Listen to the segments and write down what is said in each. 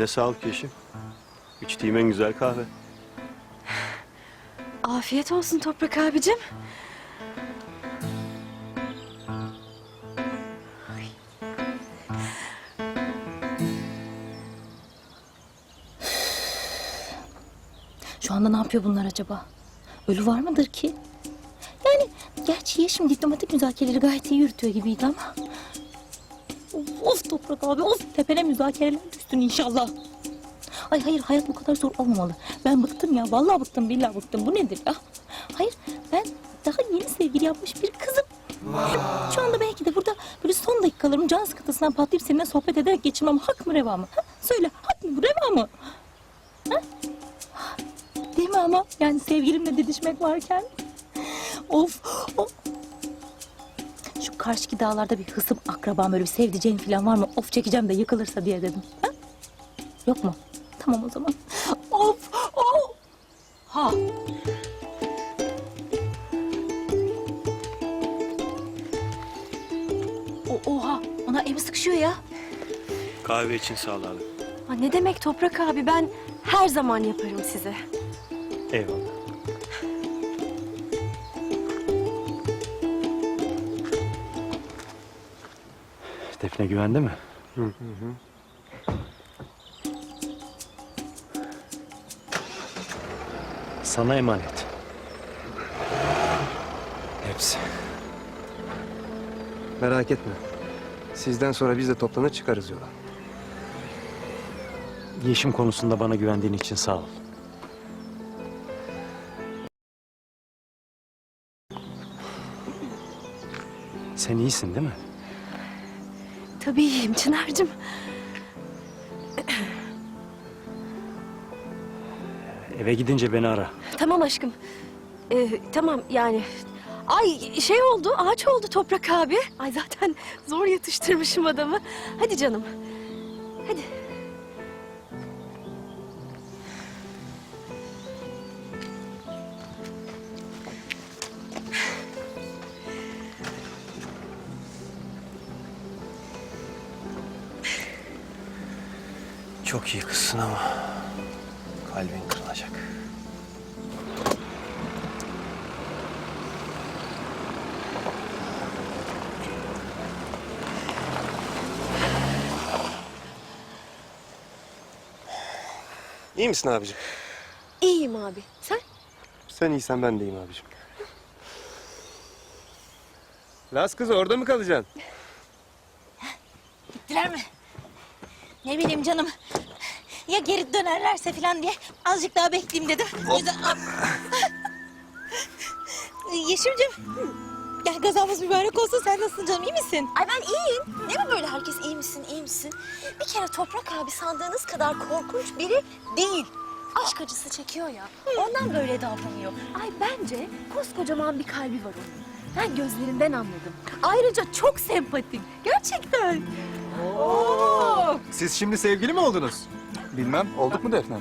Eline sağlık Yeşim. İçtiğim en güzel kahve. Afiyet olsun Toprak abicim. Şu anda ne yapıyor bunlar acaba? Ölü var mıdır ki? Yani gerçi Yeşim diplomatik müzakereleri gayet iyi yürütüyor gibiydi ama. Of, Toprak abi of tepene müzakereler düşsün inşallah. Ay hayır hayat bu kadar zor olmamalı. Ben bıktım ya vallahi bıktım billahi bıktım. Bu nedir ya? Hayır ben daha yeni sevgili yapmış bir kızım. Şu anda belki de burada böyle son dakikalarımı can sıkıntısından patlayıp seninle sohbet ederek geçirmem hak mı reva mı? Ha? Söyle hak mı reva mı? Değil mi ama? Yani sevgilimle didişmek varken. Of, of. Karşıki dağlarda bir hısım akrabam öyle bir sevdiceğin falan var mı? Of çekeceğim de yıkılırsa diye dedim. Ha? Yok mu? Tamam o zaman. Of, of. Ha. O, oha, ona evi sıkışıyor ya. Kahve için sağ ol abi. Ha, ne demek Toprak abi ben her zaman yaparım size. Eyvallah. Defne güvende mi? Sana emanet. Hepsi. Merak etme. Sizden sonra biz de toplanır çıkarız yola. Yeşim konusunda bana güvendiğin için sağ ol. Sen iyisin değil mi? Tabii iyiyim Çınar'cığım. Eve gidince beni ara. Tamam aşkım. Ee, tamam yani. Ay şey oldu, ağaç oldu Toprak abi. Ay zaten zor yatıştırmışım adamı. Hadi canım. Hadi. Çok iyi kızsın ama kalbin kırılacak. İyi misin abicim? İyiyim abi. Sen? Sen iyisen ben de iyiyim abicim. Laz kız orada mı kalacaksın? Gittiler mi? Ne bileyim canım. Ya geri dönerlerse falan diye azıcık daha bekleyeyim dedim. O yüzden... Yeşim'cim. Gel gazamız mübarek olsun. Sen nasılsın canım? iyi misin? Ay ben iyiyim. Ne mi böyle herkes iyi misin, iyi misin? Bir kere Toprak abi sandığınız kadar korkunç biri değil. Aşk acısı çekiyor ya. Ondan böyle davranıyor. Ay bence koskocaman bir kalbi var onun. Ben gözlerinden anladım. Ayrıca çok sempatik. Gerçekten. Siz şimdi sevgili mi oldunuz? Bilmem. Olduk mu Defne?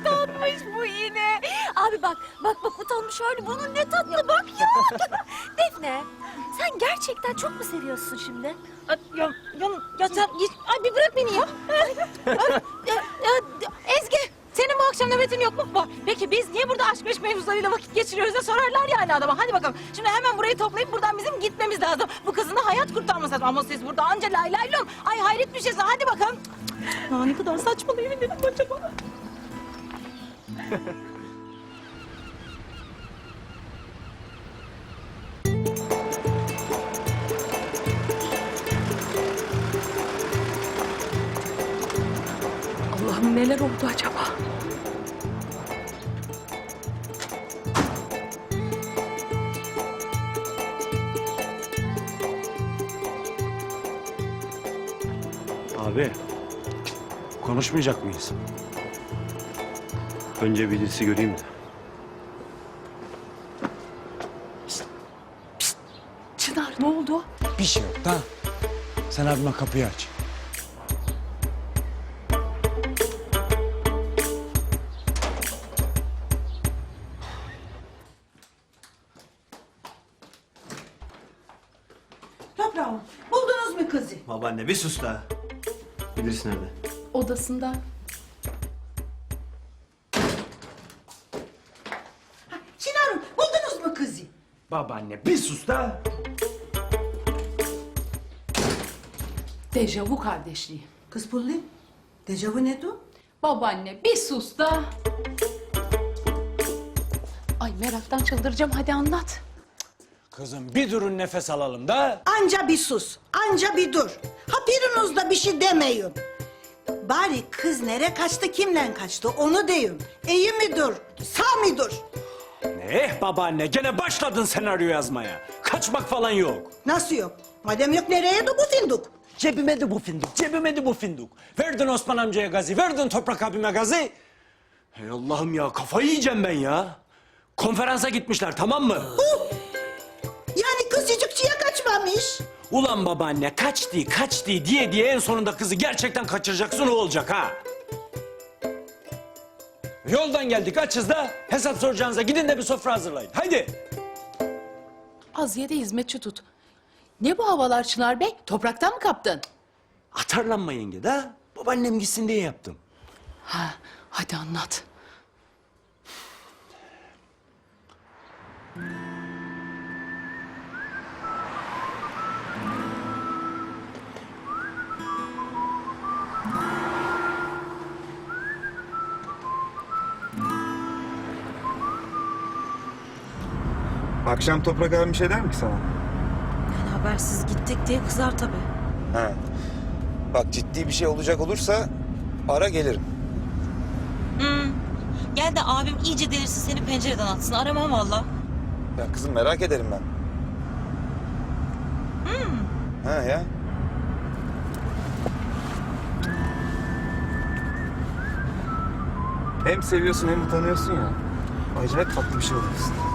Utanmış bu yine. Abi bak, bak bak utanmış öyle. Bunun ne tatlı bak ya. Defne, sen gerçekten çok mu seviyorsun şimdi? Ay, Ya, ya, ya sen... Ay bir bırak beni ya. Ay, ya, ya, bu akşam nöbetin yok mu? Var. Peki biz niye burada aşk meşk mevzularıyla vakit geçiriyoruz da sorarlar yani adama. Hadi bakalım. Şimdi hemen burayı toplayıp buradan bizim gitmemiz lazım. Bu kızın da hayat kurtarması lazım. Ama siz burada anca lay lay lom. Ay hayret bir şeysin. Hadi bakalım. Ya ne kadar saçmalayayım dedim acaba. Allah'ım neler oldu acaba? Abi. Konuşmayacak mıyız? Önce bir dizisi göreyim de. Çınar ne oldu? Bir şey yok da. Sen abime kapıyı aç. Toprağım buldunuz mu kızı? Babaanne bir sus da. İdris nerede? Odasında. Çınar'ım buldunuz mu kızı? Babaanne bir sus da. Dejavu kardeşliği. Kız Pulli, dejavu ne du? Babaanne bir sus da. Ay meraktan çıldıracağım hadi anlat. Kızım bir durun nefes alalım da. Anca bir sus, anca bir dur. Ha biriniz da bir şey demeyin. Bari kız nere kaçtı, kimden kaçtı onu deyin. İyi mi dur, sağ mı dur? Eh babaanne gene başladın senaryo yazmaya. Kaçmak falan yok. Nasıl yok? Madem yok nereye de bu fındık? Cebime de bu fındık, cebime de bu fındık. Verdin Osman amcaya gazı, verdin Toprak abime gazı. Hey Allah'ım ya kafayı yiyeceğim ben ya. Konferansa gitmişler tamam mı? Kızcıkçıya kaçmamış. Ulan babaanne kaçtı kaçtı diye diye en sonunda kızı gerçekten kaçıracaksın o olacak ha. Yoldan geldik açız da hesap soracağınıza gidin de bir sofra hazırlayın. Haydi. Az ye de hizmetçi tut. Ne bu havalar Çınar Bey? Topraktan mı kaptın? Atarlanma yenge de babaannem gitsin diye yaptım. Ha, hadi anlat. Akşam Toprak abi bir şey der mi ki sana? Habersiz gittik diye kızar tabii. He. Bak ciddi bir şey olacak olursa ara gelirim. Gel de abim iyice delirsin seni pencereden atsın. Aramam valla. Ya kızım merak ederim ben. Ha ya. Hem seviyorsun hem utanıyorsun ya. Acayip tatlı bir şey oluyorsun.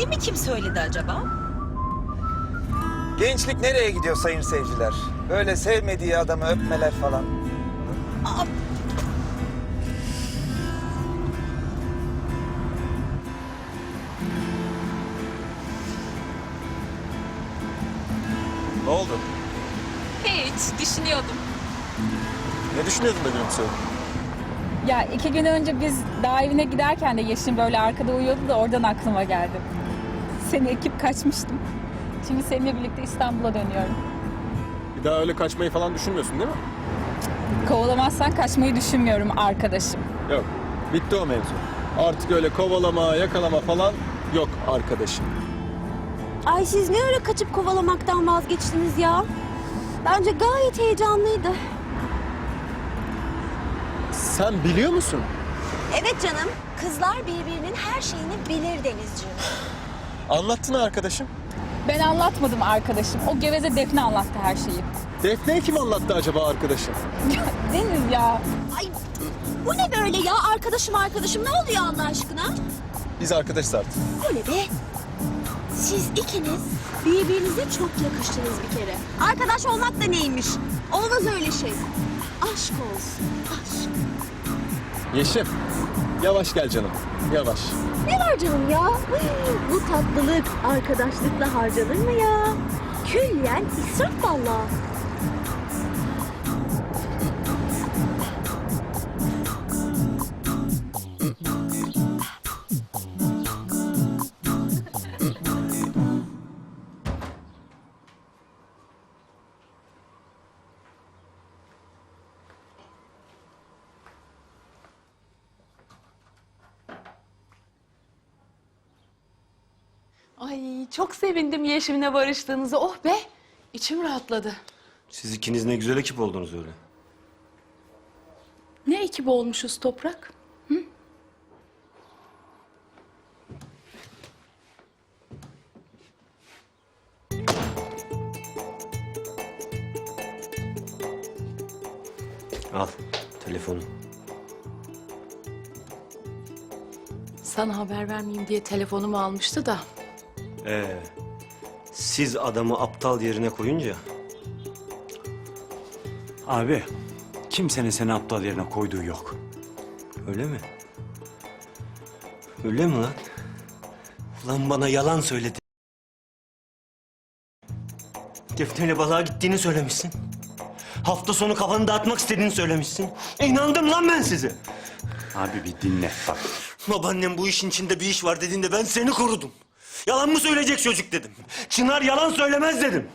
Sevdiğimi kim söyledi acaba? Gençlik nereye gidiyor sayın seyirciler? Böyle sevmediği adamı öpmeler falan. Aa, Ne oldu? Hiç düşünüyordum. Ne düşünüyordun da gülümsüyordun? Ya iki gün önce biz dağ evine giderken de Yeşim böyle arkada uyuyordu da oradan aklıma geldi. Seni ekip kaçmıştım. Şimdi seninle birlikte İstanbul'a dönüyorum. Bir daha öyle kaçmayı falan düşünmüyorsun değil mi? Kovalamazsan kaçmayı düşünmüyorum arkadaşım. Yok. Bitti o mevzu. Artık öyle kovalama, yakalama falan yok arkadaşım. Ay siz ne ara kaçıp kovalamaktan vazgeçtiniz ya? Bence gayet heyecanlıydı. Sen biliyor musun? evet canım. Kızlar birbirinin her şeyini bilir Denizciğim. Anlattın arkadaşım. Ben anlatmadım arkadaşım. O geveze Defne anlattı her şeyi. Defne'ye kim anlattı acaba arkadaşım? Ya Deniz ya. Ay bu ne böyle ya? Arkadaşım arkadaşım ne oluyor Allah aşkına? Biz arkadaşız artık. O ne be? Siz ikiniz birbirinize çok yakıştınız bir kere. Arkadaş olmak da neymiş? Olmaz öyle şey. Aşk olsun, aşk. Yeşim. Yavaş gel canım. Yavaş. Ne var canım ya? Bu tatlılık arkadaşlıkla harcanır mı ya? Külliyen israf vallahi. Ay çok sevindim Yeşim'le barıştığınızı. Oh be. İçim rahatladı. Siz ikiniz ne güzel ekip oldunuz öyle. Ne ekip olmuşuz Toprak? Al telefonu. Sana haber vermeyeyim diye telefonumu almıştı da. Ee, siz adamı aptal yerine koyunca Abi kimsenin seni aptal yerine koyduğu yok. öyle mi? Öyle mi lan? Ulan bana yalan söyledi. Defne'yle balığa gittiğini söylemişsin. Hafta sonu kafanı dağıtmak istediğini söylemişsin. E, inandım lan ben size. Abi bir dinle bak. Babaannem bu işin içinde bir iş var dediğinde ben seni korudum. Yalan mı söyleyecek çocuk dedim. Çınar yalan söylemez dedim.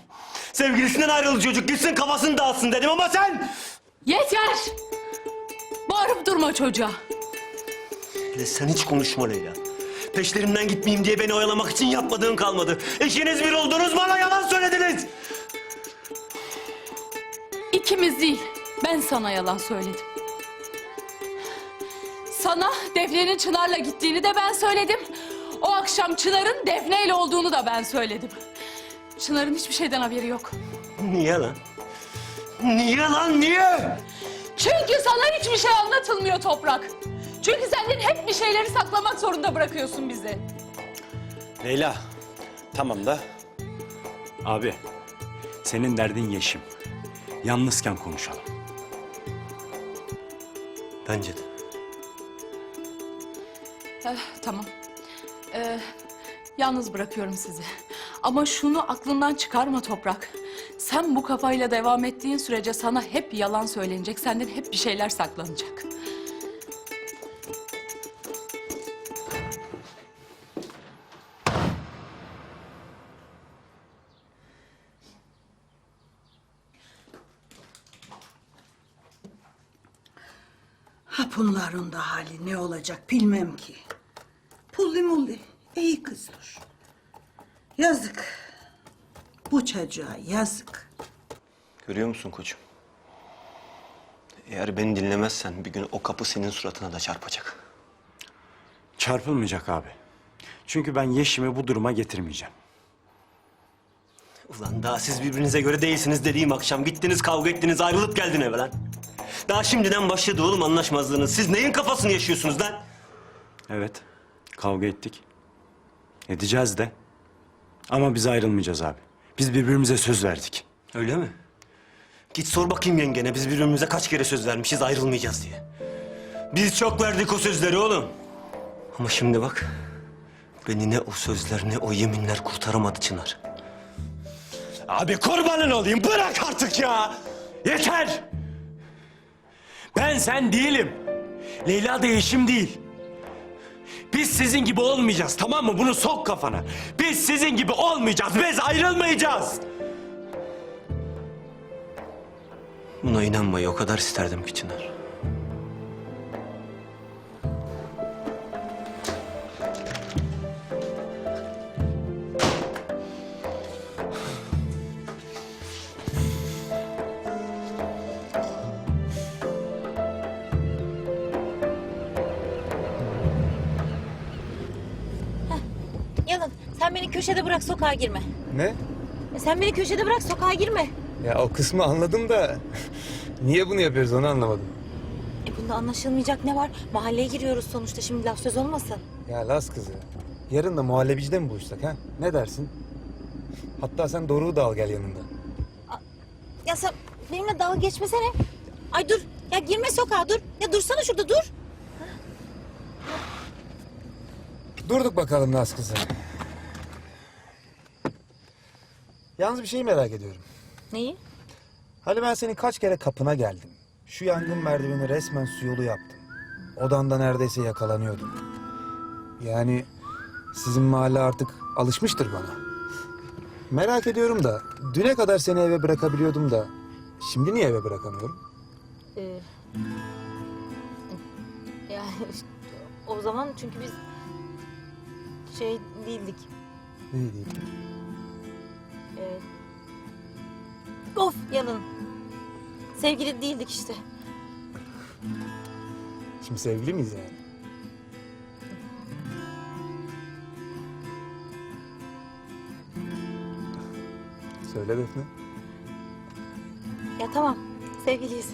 Sevgilisinden ayrıldı çocuk gitsin kafasını dağıtsın dedim ama sen... Yeter! Bağırıp durma çocuğa. Hele sen hiç konuşma Leyla. Peşlerimden gitmeyeyim diye beni oyalamak için yapmadığın kalmadı. Eşiniz bir oldunuz bana yalan söylediniz. İkimiz değil, ben sana yalan söyledim. Sana Defne'nin Çınar'la gittiğini de ben söyledim. O akşam Çınar'ın Defne ile olduğunu da ben söyledim. Çınar'ın hiçbir şeyden haberi yok. Niye lan? Niye lan niye? Çünkü sana hiçbir şey anlatılmıyor Toprak. Çünkü senden hep bir şeyleri saklamak zorunda bırakıyorsun bizi. Leyla. Tamam da. Abi. Senin derdin Yeşim. Yalnızken konuşalım. Bence de. Eh, tamam. Ee, yalnız bırakıyorum sizi. Ama şunu aklından çıkarma Toprak. Sen bu kafayla devam ettiğin sürece sana hep yalan söylenecek, senden hep bir şeyler saklanacak. Bunların da hali ne olacak bilmem ki. Pulli mulli. iyi kızdır. Yazık. Bu çocuğa yazık. Görüyor musun koçum? Eğer beni dinlemezsen bir gün o kapı senin suratına da çarpacak. Çarpılmayacak abi. Çünkü ben Yeşim'i bu duruma getirmeyeceğim. Ulan daha siz birbirinize göre değilsiniz dediğim akşam gittiniz kavga ettiniz ayrılıp geldin eve lan. Daha şimdiden başladı oğlum anlaşmazlığınız. Siz neyin kafasını yaşıyorsunuz lan? Evet. Kavga ettik. Edeceğiz de. Ama biz ayrılmayacağız abi. Biz birbirimize söz verdik. Öyle mi? Git sor bakayım yengene biz birbirimize kaç kere söz vermişiz ayrılmayacağız diye. Biz çok verdik o sözleri oğlum. Ama şimdi bak. Beni ne o sözler ne o yeminler kurtaramadı Çınar. Abi kurbanın olayım bırak artık ya. Yeter. Ben sen değilim. Leyla da Yeşim değil. Biz sizin gibi olmayacağız tamam mı? Bunu sok kafana. Biz sizin gibi olmayacağız. Biz ayrılmayacağız. Buna inanmayı o kadar isterdim ki Çınar. Köşede bırak sokağa girme. Ne? E, Sen beni köşede bırak sokağa girme. Ya o kısmı anladım da niye bunu yapıyoruz onu anlamadım. E bunda anlaşılmayacak ne var? Mahalleye giriyoruz sonuçta şimdi laf söz olmasın. Ya Las kızı. Yarın da muhallebicide mi buluşsak ha? Ne dersin? Hatta sen Doruk'u da al gel yanında. Ya sen benimle dalga geçmesene. Ay dur ya girme sokağa dur. Ya dursana şurada dur. Durduk bakalım Las kızı. Yalnız bir şeyi merak ediyorum. Neyi? Hani ben senin kaç kere kapına geldim. Şu yangın merdiveni resmen su yolu yaptım. Odanda neredeyse yakalanıyordum. Yani sizin mahalle artık alışmıştır bana. Merak ediyorum da düne kadar seni eve bırakabiliyordum da şimdi niye eve bırakamıyorum? Ee, ya işte o zaman çünkü biz şey değildik. Ne diyeyim? Ee, of Yalın. Sevgili değildik işte. Şimdi sevgili miyiz yani? Söyle Defne. Ya tamam sevgiliyiz.